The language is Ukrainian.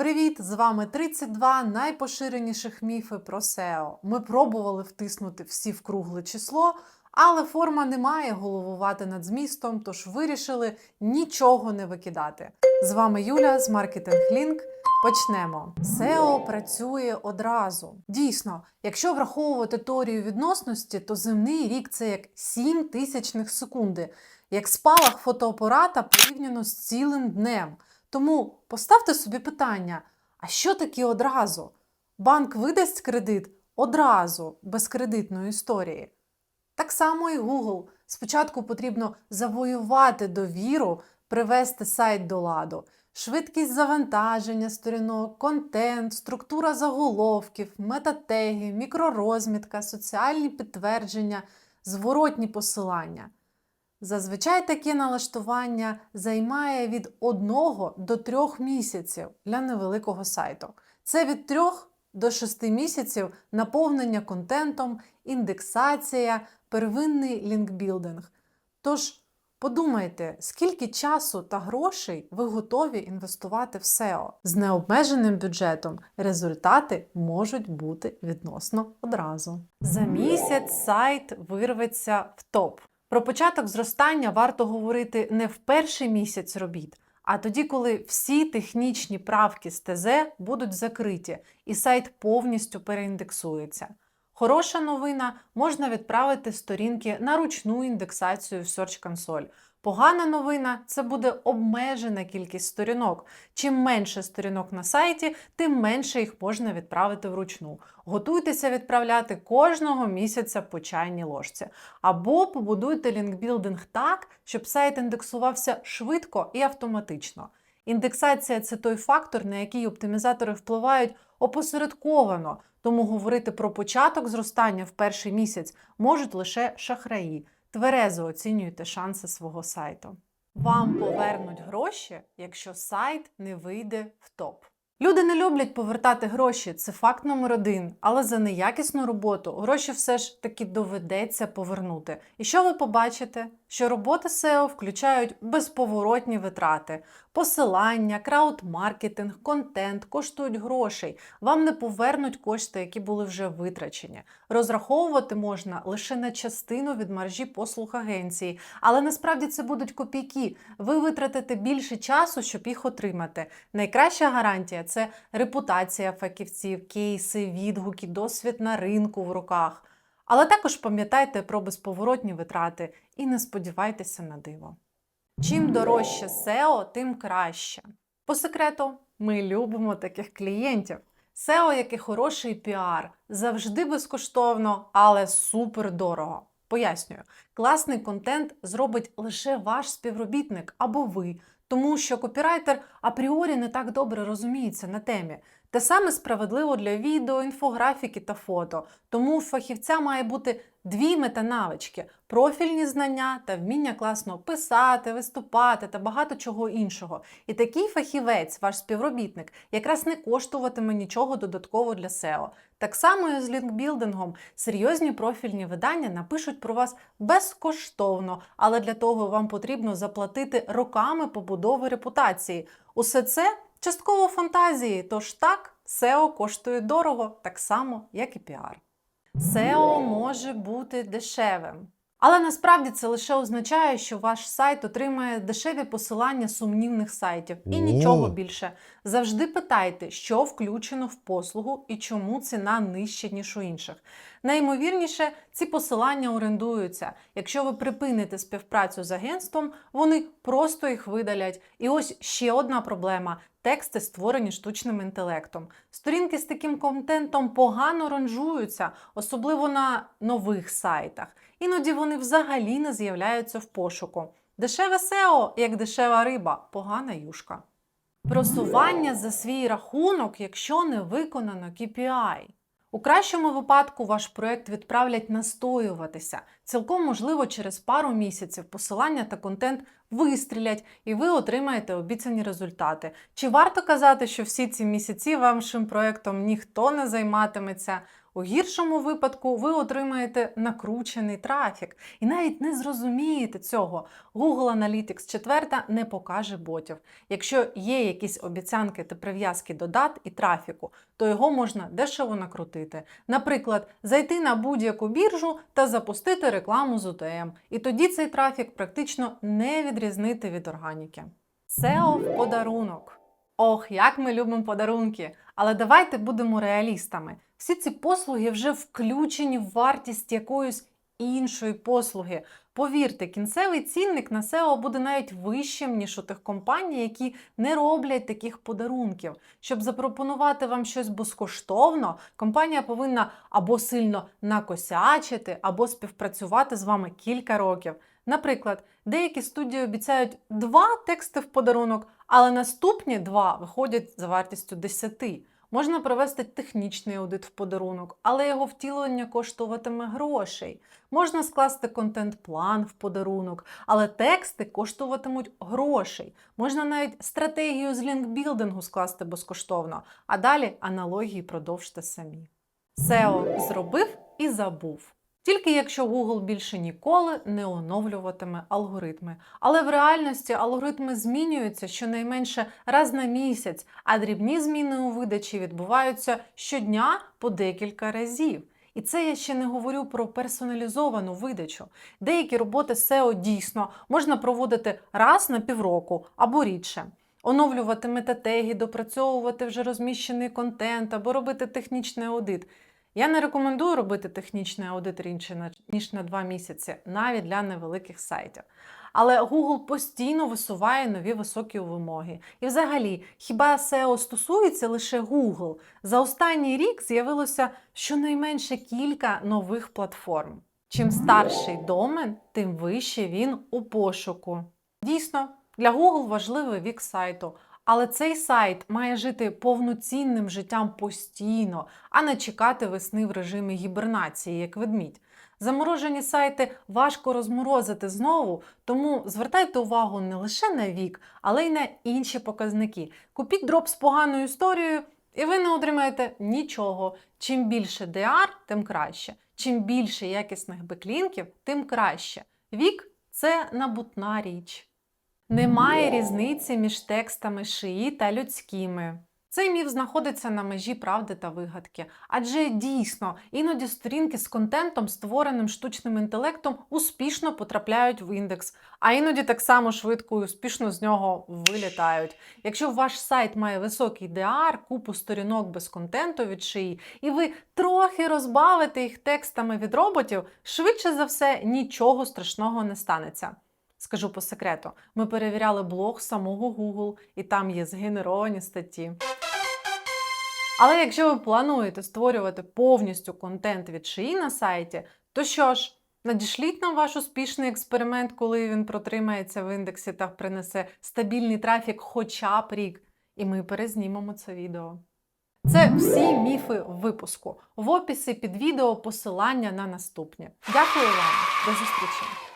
Привіт! З вами 32 найпоширеніших міфи про SEO. Ми пробували втиснути всі в кругле число, але форма не має головувати над змістом, тож вирішили нічого не викидати. З вами Юля з Marketing Link. Почнемо. SEO працює одразу. Дійсно, якщо враховувати теорію відносності, то земний рік це як 7 тисячних секунди, як спалах фотоапарата порівняно з цілим днем. Тому поставте собі питання: а що таке одразу? Банк видасть кредит одразу, без кредитної історії. Так само і Google. Спочатку потрібно завоювати довіру, привести сайт до ладу. Швидкість завантаження сторінок, контент, структура заголовків, метатеги, мікророзмітка, соціальні підтвердження, зворотні посилання. Зазвичай таке налаштування займає від 1 до 3 місяців для невеликого сайту. Це від 3 до 6 місяців наповнення контентом, індексація, первинний лінкбілдинг. Тож подумайте, скільки часу та грошей ви готові інвестувати в SEO. З необмеженим бюджетом результати можуть бути відносно одразу. За місяць сайт вирветься в топ. Про початок зростання варто говорити не в перший місяць робіт, а тоді, коли всі технічні правки з ТЗ будуть закриті і сайт повністю переіндексується. Хороша новина можна відправити сторінки на ручну індексацію в Search Console. Погана новина це буде обмежена кількість сторінок. Чим менше сторінок на сайті, тим менше їх можна відправити вручну. Готуйтеся відправляти кожного місяця по чайній ложці. Або побудуйте лінкбілдинг так, щоб сайт індексувався швидко і автоматично. Індексація це той фактор, на який оптимізатори впливають опосередковано, тому говорити про початок зростання в перший місяць можуть лише шахраї. Тверезо оцінюйте шанси свого сайту. Вам повернуть гроші, якщо сайт не вийде в топ. Люди не люблять повертати гроші, це факт номер один. Але за неякісну роботу гроші все ж таки доведеться повернути. І що ви побачите? Що роботи SEO включають безповоротні витрати, посилання, краудмаркетинг, контент коштують грошей. Вам не повернуть кошти, які були вже витрачені. Розраховувати можна лише на частину від маржі послуг агенції, але насправді це будуть копійки. Ви витратите більше часу, щоб їх отримати. Найкраща гарантія це репутація фахівців, кейси, відгуки, досвід на ринку в руках. Але також пам'ятайте про безповоротні витрати і не сподівайтеся на диво. Чим дорожче SEO, тим краще. По секрету, ми любимо таких клієнтів. SEO, як і хороший піар, завжди безкоштовно, але супер дорого. Пояснюю, класний контент зробить лише ваш співробітник або ви, тому що копірайтер апріорі не так добре розуміється на темі. Те саме справедливо для відео, інфографіки та фото. Тому у фахівця має бути дві метанавички: профільні знання та вміння класно писати, виступати та багато чого іншого. І такий фахівець, ваш співробітник, якраз не коштуватиме нічого додатково для SEO. Так само і з лінкбілдингом. Серйозні профільні видання напишуть про вас безкоштовно, але для того вам потрібно заплатити роками побудови репутації. Усе це частково фантазії, тож так, SEO коштує дорого, так само, як і піар. SEO може бути дешевим. Але насправді це лише означає, що ваш сайт отримає дешеві посилання сумнівних сайтів і О. нічого більше. Завжди питайте, що включено в послугу і чому ціна нижча, ніж у інших. Найімовірніше, ці посилання орендуються. Якщо ви припините співпрацю з агентством, вони просто їх видалять. І ось ще одна проблема: тексти створені штучним інтелектом. Сторінки з таким контентом погано ранжуються, особливо на нових сайтах. Іноді вони взагалі не з'являються в пошуку. Дешеве SEO, як дешева риба, погана юшка. Просування за свій рахунок, якщо не виконано KPI. У кращому випадку ваш проект відправлять настоюватися. Цілком можливо, через пару місяців посилання та контент вистрілять, і ви отримаєте обіцяні результати. Чи варто казати, що всі ці місяці вашим проектом ніхто не займатиметься? У гіршому випадку ви отримаєте накручений трафік і навіть не зрозумієте цього. Google Analytics 4 не покаже ботів. Якщо є якісь обіцянки та прив'язки до дат і трафіку, то його можна дешево накрутити. Наприклад, зайти на будь-яку біржу та запустити рекламу з UTM. І тоді цей трафік практично не відрізнити від органіки. SEO в подарунок. Ох, як ми любимо подарунки! Але давайте будемо реалістами. Всі ці послуги вже включені в вартість якоїсь іншої послуги. Повірте, кінцевий цінник на SEO буде навіть вищим, ніж у тих компаній, які не роблять таких подарунків. Щоб запропонувати вам щось безкоштовно, компанія повинна або сильно накосячити, або співпрацювати з вами кілька років. Наприклад, деякі студії обіцяють два тексти в подарунок, але наступні два виходять за вартістю 10. Можна провести технічний аудит в подарунок, але його втілення коштуватиме грошей. Можна скласти контент-план в подарунок, але тексти коштуватимуть грошей. Можна навіть стратегію з лінкбілдингу скласти безкоштовно, а далі аналогії продовжте самі. SEO зробив і забув. Тільки якщо Google більше ніколи не оновлюватиме алгоритми. Але в реальності алгоритми змінюються щонайменше раз на місяць, а дрібні зміни у видачі відбуваються щодня по декілька разів. І це я ще не говорю про персоналізовану видачу. Деякі роботи SEO дійсно можна проводити раз на півроку або рідше. Оновлювати метатеги, допрацьовувати вже розміщений контент або робити технічний аудит. Я не рекомендую робити технічний аудит рідше, ніж на 2 місяці, навіть для невеликих сайтів. Але Google постійно висуває нові високі вимоги. І взагалі, хіба SEO стосується лише Google? За останній рік з'явилося щонайменше кілька нових платформ. Чим старший домен, тим вище він у пошуку. Дійсно, для Google важливий вік сайту. Але цей сайт має жити повноцінним життям постійно, а не чекати весни в режимі гібернації, як ведмідь. Заморожені сайти важко розморозити знову, тому звертайте увагу не лише на вік, але й на інші показники. Купіть дроп з поганою історією, і ви не отримаєте нічого. Чим більше DR, тим краще. Чим більше якісних беклінків, тим краще. Вік це набутна річ. Немає різниці між текстами шиї та людськими. Цей міф знаходиться на межі правди та вигадки, адже дійсно іноді сторінки з контентом, створеним штучним інтелектом, успішно потрапляють в індекс, а іноді так само швидко і успішно з нього вилітають. Якщо ваш сайт має високий DR, купу сторінок без контенту від шиї, і ви трохи розбавите їх текстами від роботів, швидше за все нічого страшного не станеться. Скажу по секрету, ми перевіряли блог самого Google, і там є згенеровані статті. Але якщо ви плануєте створювати повністю контент від шиї на сайті, то що ж, надішліть нам ваш успішний експеримент, коли він протримається в індексі та принесе стабільний трафік хоча б рік, і ми перезнімемо це відео. Це всі міфи випуску. В описі під відео посилання на наступні. Дякую вам, до зустрічі!